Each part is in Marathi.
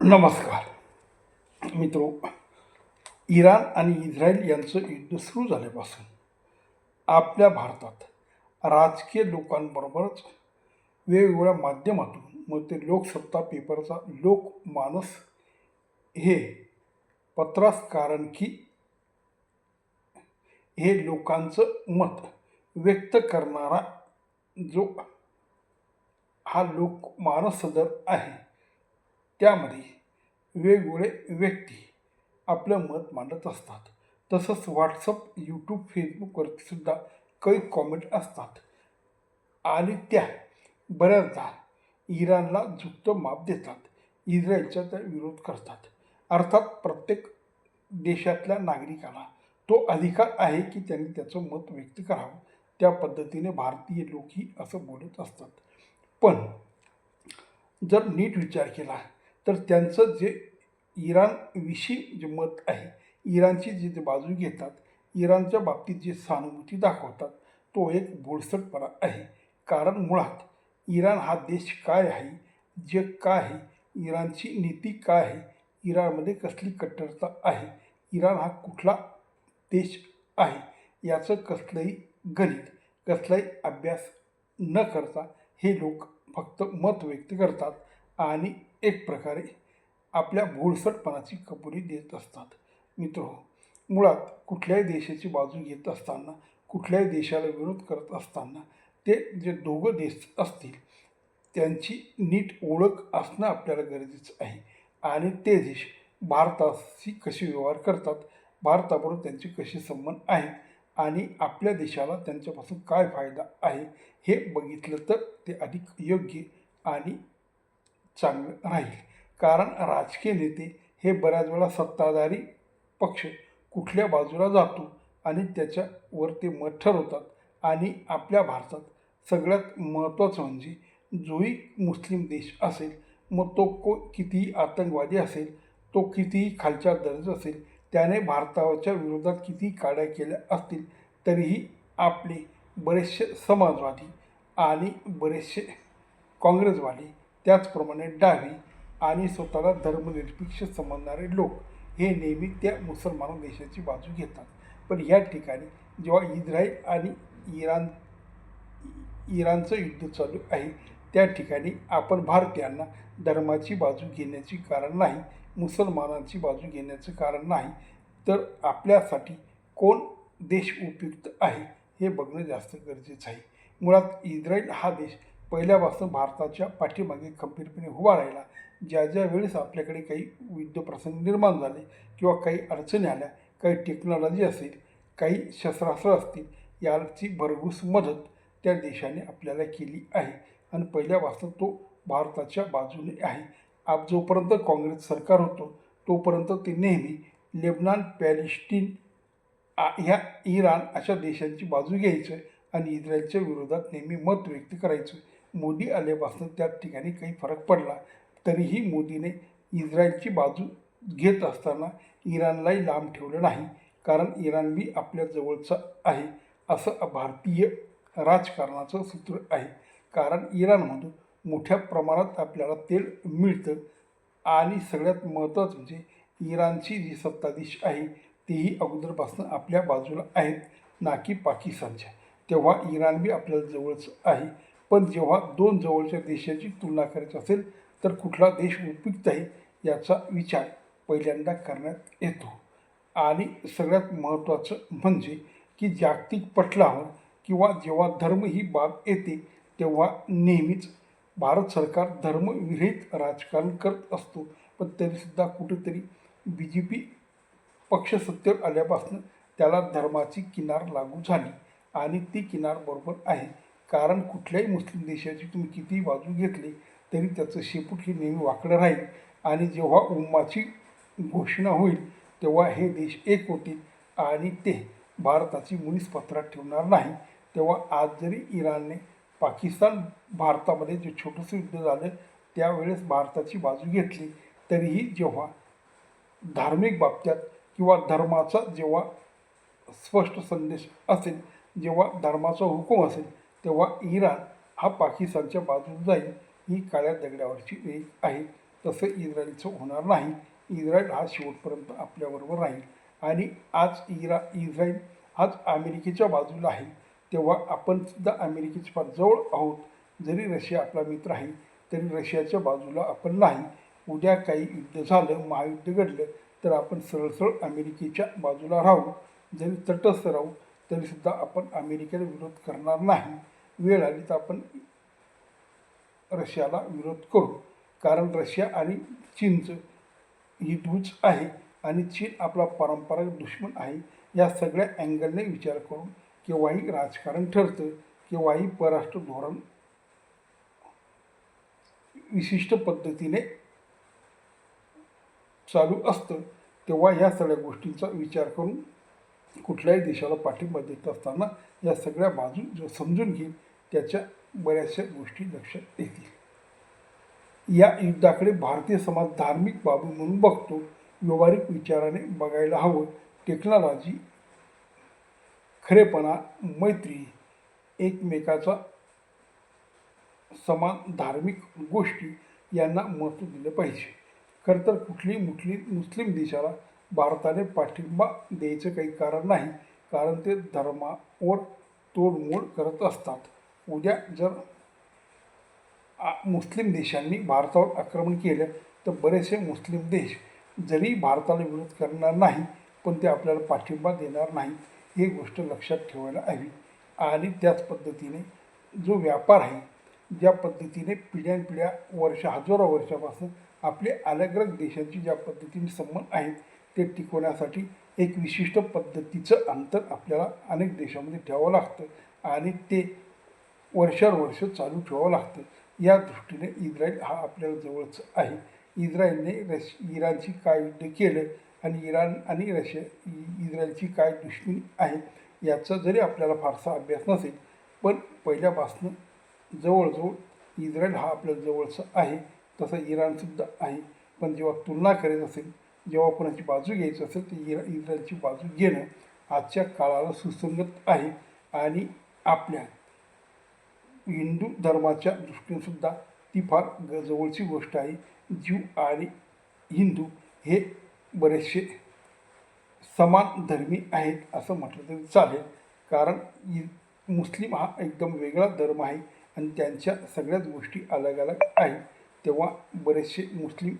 नमस्कार. मित्रो इराण आणि इस्रायल यांचं युद्ध सुरू झाल्यापासून आपल्या भारतात राजकीय लोकांबरोबरच वेगवेगळ्या माध्यमातून मग ते लोकसत्ता पेपरचा लोकमानस हे पत्रास कारण की हे लोकांचं मत व्यक्त करणारा जो हा लोकमानस सदर आहे त्यामध्ये वेगवेगळे व्यक्ती आपलं मत मांडत असतात. तसंच व्हॉट्सअप यूट्यूब फेसबुकवरती सुद्धा काही कॉमेंट असतात. आणि त्या बऱ्याचदा इराणला झुकतं माप देतात. इस्रायलचा त्या विरोध करतात. अर्थात प्रत्येक देशातल्या नागरिकाला तो अधिकार आहे की त्यांनी त्याचं मत व्यक्त करावं. त्या पद्धतीने भारतीय लोकही असं बोलत असतात. पण जर नीट विचार केला तर त्यांचं जे इराणविषयी जे मत आहे इराणची जी ते बाजू घेतात इराणच्या बाबतीत जे सहानुभूती दाखवतात तो एक बोळसटपणा आहे. कारण मुळात इराण हा देश काय आहे जग काय आहे इराणची नीती काय आहे इराणमध्ये कसली कट्टरता आहे इराण हा कुठला देश आहे याचं कसलंही गणित कसलाही अभ्यास न करता हे लोक फक्त मत व्यक्त करतात. आणि एक प्रकारे आपल्या भोळसटपणाची कबुली देत असतात. मित्र हो, मुळात कुठल्याही देशाची बाजू घेत असताना कुठल्याही देशाला विरोध करत असताना ते जे दोघं देश असतील त्यांची नीट ओळख असणं आपल्याला गरजेचं आहे. आणि ते देश भारताशी कसे व्यवहार करतात भारताबरोबर त्यांचे कसे संबंध आहेत आणि आपल्या देशाला त्यांच्यापासून काय फायदा आहे हे बघितलं तर ते अधिक योग्य आणि चांगलं राहील. कारण राजकीय नेते हे बऱ्याच वेळा सत्ताधारी पक्ष कुठल्या बाजूला जातो आणि त्याच्यावर ते मत ठरवतात आणि आपल्या भारतात सगळ्यात महत्त्वाचं म्हणजे जोही मुस्लिम देश असेल मग तो को कितीही आतंकवादी असेल तो कितीही खालच्या दर्जा असेल त्याने भारताच्या विरोधात किती काड्या केल्या असतील तरीही आपले बरेचसे समाजवादी आणि बरेचसे काँग्रेसवादी त्याचप्रमाणे डावी आणि स्वतःला धर्मनिरपेक्ष समजणारे लोक हे नेहमी त्या मुसलमान देशाची बाजू घेतात. पण या ठिकाणी जेव्हा इस्रायल आणि इराण इराणचं युद्ध चालू आहे त्या ठिकाणी आपण भारतीयांना धर्माची बाजू घेण्याची कारण नाही मुसलमानांची बाजू घेण्याचं कारण नाही तर आपल्यासाठी कोण देश उपयुक्त आहे हे बघणं जास्त गरजेचं आहे. मुळात इस्रायल हा देश पहिल्यापासून भारताच्या पाठीमागे खंबीरपणे उभा राहिला. ज्या ज्या वेळेस आपल्याकडे काही युद्धप्रसंग निर्माण झाले किंवा काही अडचणी आल्या काही टेक्नॉलॉजी असेल काही शस्त्रास्त्र असतील याची भरघूस मदत त्या देशाने आपल्याला केली आहे. आणि पहिल्यापासून तो भारताच्या बाजूने आहे. आप जोपर्यंत काँग्रेस सरकार होतो तोपर्यंत ते नेहमी लेबनान पॅलेस्टीन ह्या इराण अशा देशांची बाजू घ्यायचं आणि इस्रायलच्या विरोधात नेहमी मत व्यक्त करायचं. मोदी आल्यापासून त्या ठिकाणी काही फरक पडला. तरीही मोदीने इस्रायलची बाजू घेत असताना इराणलाही लांब ठेवलं नाही. कारण इराण बी आपल्या जवळचं आहे. असं भारतीय राजकारणाचं सूत्र आहे. कारण इराणमधून मोठ्या प्रमाणात आपल्याला तेल मिळतं. आणि सगळ्यात महत्त्वाचं म्हणजे इराणची जी सत्ताधीश आहे तेही अगोदरपासून आपल्या बाजूला आहेत ना की पाकिस्तानच्या. तेव्हा इराण बी आपल्याला जवळचं आहे. पण जेव्हा दोन जवळच्या देशाची तुलना करायची असेल तर कुठला देश उपयुक्त आहे याचा विचार पहिल्यांदा करण्यात येतो. आणि सगळ्यात महत्त्वाचं म्हणजे की जागतिक पटलावर किंवा जेव्हा धर्म ही बाब येते तेव्हा नेहमीच भारत सरकार धर्मविरहित राजकारण करत असतो. पण तरीसुद्धा कुठेतरी बी जे पी पक्ष सत्तेवर आल्यापासून त्याला धर्माची किनार लागू झाली आणि ती किनार बरोबर आहे. कारण कुठल्याही मुस्लिम देशाची तुम्ही कितीही बाजू घेतली तरी त्याचं शेपूट हे नेहमी वाकडं राहील. आणि जेव्हा उम्माची घोषणा होईल तेव्हा हे देश एक होतील. आणि ते भारताची मुळीच पत्रात ठेवणार नाही. तेव्हा आज जरी इराणने पाकिस्तान भारतामध्ये जे छोटंसं युद्ध झालं त्यावेळेस भारताची बाजू घेतली तरीही जेव्हा धार्मिक बाबत्यात किंवा धर्माचा जेव्हा स्पष्ट संदेश असेल जेव्हा धर्माचा हुकूम असेल तेव्हा इराण हा पाकिस्तानच्या बाजूला जाईल. ही काळ्या दगडावरची एक आहे. तसं इस्रायलचं होणार नाही. इस्रायल हा शेवटपर्यंत आपल्याबरोबर राहील. आणि आज इरा इस्रायल आज अमेरिकेच्या बाजूला आहे. तेव्हा आपण सुद्धा अमेरिकेच्या फार जवळ आहोत. जरी रशिया आपला मित्र आहे तरी रशियाच्या बाजूला आपण नाही. उद्या काही युद्ध झालं महायुद्ध घडलं तर आपण सरळ सरळ अमेरिकेच्या बाजूला राहू. जरी तटस्थ राहू तरीसुद्धा आपण अमेरिकेला विरोध करणार नाही. वेळ आली तर आपण रशियाला विरोध करू. कारण रशिया आणि चीनचं हिंदूच आहे आणि चीन आपला पारंपरिक दुश्मन आहे. या सगळ्या अँगलने विचार करून केव्हाही राजकारण ठरतं केव्हाही परराष्ट्र धोरण विशिष्ट पद्धतीने चालू असतं तेव्हा या सगळ्या गोष्टींचा विचार करून कुठल्याही देशाला पाठिंबा देत असताना या सगळ्या बाजू समजून घेईल त्याच्या बऱ्याचशा गोष्टी लक्षात येतील. या युद्धाकडे भारतीय समाज धार्मिक बाबू म्हणून बघतो. व्यवहारिक विचाराने बघायला हवं. टेक्नॉलॉजी खरेपणा मैत्री एकमेकाचा समान धार्मिक गोष्टी यांना महत्त्व दिलं पाहिजे. खरं तर कुठली मुठली मुस्लिम देशाला भारताने पाठिंबा द्यायचं काही कारण नाही कारण ते धर्मावर तोडमोड करत असतात. उद्या जर आ- मुस्लिम देशांनी भारतावर आक्रमण केलं तर बरेचसे मुस्लिम देश जरी भारताला विरोध करणार नाही पण ते आपल्याला पाठिंबा देणार नाही ही गोष्ट लक्षात ठेवायला हवी. आणि त्याच पद्धतीने जो व्यापार आहे ज्या पद्धतीने पिढ्यानपिढ्या वर्ष हजारो वर्षापासून आपले अलग अलग देशांची ज्या पद्धतीने संबंध आहेत ते टिकवण्यासाठी एक विशिष्ट पद्धतीचं अंतर आपल्याला अनेक देशामध्ये ठेवावं लागतं आणि ते वर्षानुवर्ष चालू ठेवावं लागतं. या दृष्टीने इस्रायल हा आपल्याला जवळच आहे. इस्रायलने रश इराणची काय युद्ध केलं आणि इराण आणि रशिया इस्रायलची काय दुश्मनी आहे याचा जरी आपल्याला फारसा अभ्यास नसेल पण पहिल्यापासून जवळजवळ इस्रायल हा आपल्या जवळचा आहे तसं इराणसुद्धा आहे. पण जेव्हा तुलना करत असेल जेव्हा कोणाची बाजू घ्यायची असेल तर इरा इस्रायलची बाजू घेणं आजच्या काळाला सुसंगत आहे. आणि आपल्या हिंदू धर्माच्या दृष्टीनेसुद्धा ती फार ग जवळची गोष्ट आहे. जीव आणि हिंदू हे बरेचसे समान धर्मी आहेत असं म्हटलं तरी चालेल. कारण इ मुस्लिम हा एकदम वेगळा धर्म आहे आणि त्यांच्या सगळ्याच गोष्टी अलग अलग आहेत तेव्हा बरेचसे मुस्लिम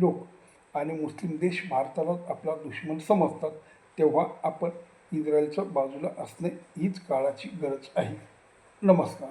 लोक आणि मुस्लिम देश भारताला आपला दुश्मन समजतात तेव्हा आपण इस्रायलच्या बाजूला असणे हीच काळाची गरज आहे. नमस्कार.